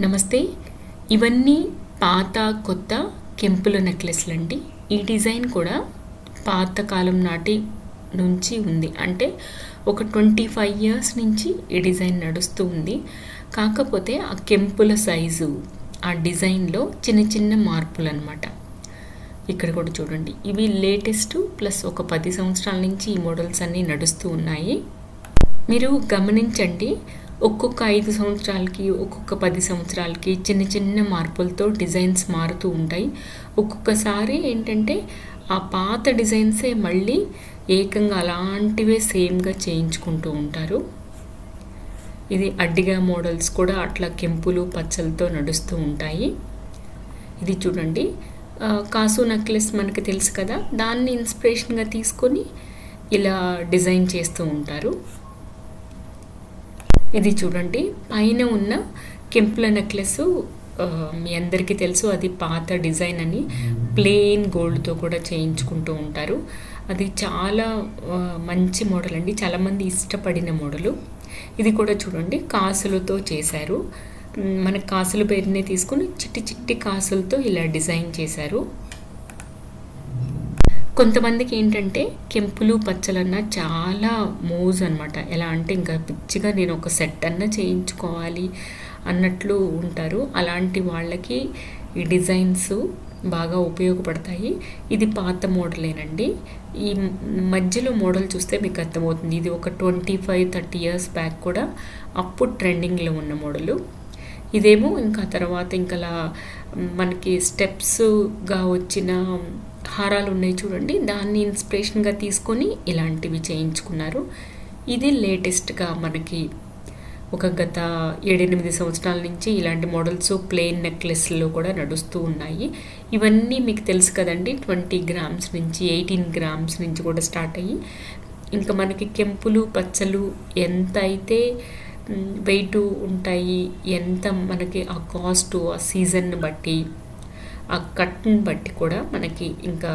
నమస్తే. ఇవన్నీ పాత కొత్త కెంపుల నెక్లెస్లు అండి ఈ డిజైన్ కూడా పాత కాలం నాటి నుంచి ఉంది. అంటే ఒక ట్వంటీ ఫైవ్ ఇయర్స్ నుంచి ఈ డిజైన్ నడుస్తూ ఉంది. కాకపోతే ఆ కెంపుల సైజు ఆ డిజైన్లో చిన్న చిన్న మార్పులు అనమాట ఇక్కడ కూడా చూడండి. ఇవి లేటెస్ట్ ప్లస్ ఒక పది సంవత్సరాల నుంచి ఈ మోడల్స్ అన్నీ నడుస్తూ ఉన్నాయి. మీరు గమనించండి ఒక్కొక్క ఐదు సంవత్సరాలకి ఒక్కొక్క పది సంవత్సరాలకి చిన్న చిన్న మార్పులతో డిజైన్స్ మారుతూ ఉంటాయి. ఒక్కొక్కసారి ఏంటంటే ఆ పాత డిజైన్సే మళ్ళీ ఏకంగా అలాంటివే సేమ్గా చేయించుకుంటూ ఉంటారు. ఇది అడ్డిగా మోడల్స్ కూడా అట్లా కెంపులు పచ్చలతో నడుస్తూ ఉంటాయి. ఇది చూడండి. కాసు నెక్లెస్ మనకి తెలుసు కదా దాన్ని ఇన్స్పిరేషన్గా తీసుకొని ఇలా డిజైన్ చేస్తూ ఉంటారు. ఇది చూడండి. పైన ఉన్న కెంపుల నెక్లెస్ మీ అందరికీ తెలుసు అది పాత డిజైన్ అని ప్లెయిన్ గోల్డ్తో కూడా చేయించుకుంటూ ఉంటారు. అది చాలా మంచి మోడల్ అండి. చాలామంది ఇష్టపడిన మోడలు. ఇది కూడా చూడండి కాసులతో చేశారు. మన కాసుల పేరునే తీసుకొని చిట్టి చిట్టి కాసులతో ఇలా డిజైన్ చేశారు. కొంతమందికి ఏంటంటే కెంపులు పచ్చలన్నా చాలా మోజ్ అనమాట ఎలా అంటే ఇంకా పిచ్చిగా నేను ఒక సెట్ అన్నా చేయించుకోవాలి అన్నట్లు ఉంటారు. అలాంటి వాళ్ళకి ఈ డిజైన్స్ బాగా ఉపయోగపడతాయి. ఇది పాత మోడలేనండి. ఈ మధ్యలో మోడల్ చూస్తే మీకు అర్థమవుతుంది. ఇది ఒక twenty five thirty years back కూడా అప్పుడు ట్రెండింగ్లో ఉన్న మోడలు. ఇదేమో ఇంకా తర్వాత ఇంకా అలా మనకి స్టెప్స్గా వచ్చిన హారాలు ఉన్నాయి చూడండి. దాన్ని ఇన్స్పిరేషన్గా తీసుకొని ఇలాంటివి చేయించుకున్నారు. ఇది లేటెస్ట్గా మనకి ఒక గత ఏడెనిమిది సంవత్సరాల నుంచి ఇలాంటి మోడల్స్ ప్లెయిన్ నెక్లెస్లో కూడా నడుస్తూ ఉన్నాయి. ఇవన్నీ మీకు తెలుసు కదండి. ట్వంటీ గ్రామ్స్ నుంచి ఎయిటీన్ గ్రామ్స్ నుంచి కూడా స్టార్ట్ అయ్యి ఇంకా మనకి కెంపులు పచ్చలు ఎంత అయితే వెయిట్ ఉంటాయి ఎంత మనకి ఆ కాస్ట్ ఆ సీజన్ బట్టి ఆ కట్ని బట్టి కూడా మనకి ఇంకా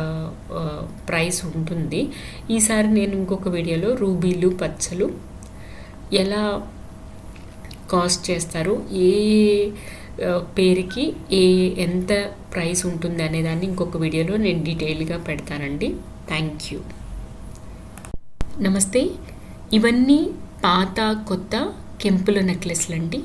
ప్రైస్ ఉంటుంది. ఈసారి నేను ఇంకొక వీడియోలో రూబీలు పచ్చలు ఎలా కాస్ట్ చేస్తారు ఏ పేరుకి ఏ ఎంత ప్రైస్ ఉంటుంది అనేదాన్ని ఇంకొక వీడియోలో నేను డీటెయిల్గా పెడతానండి. Thank you. నమస్తే. ఇవన్నీ పాత కొత్త కెంపుల నెక్లెస్లు అండి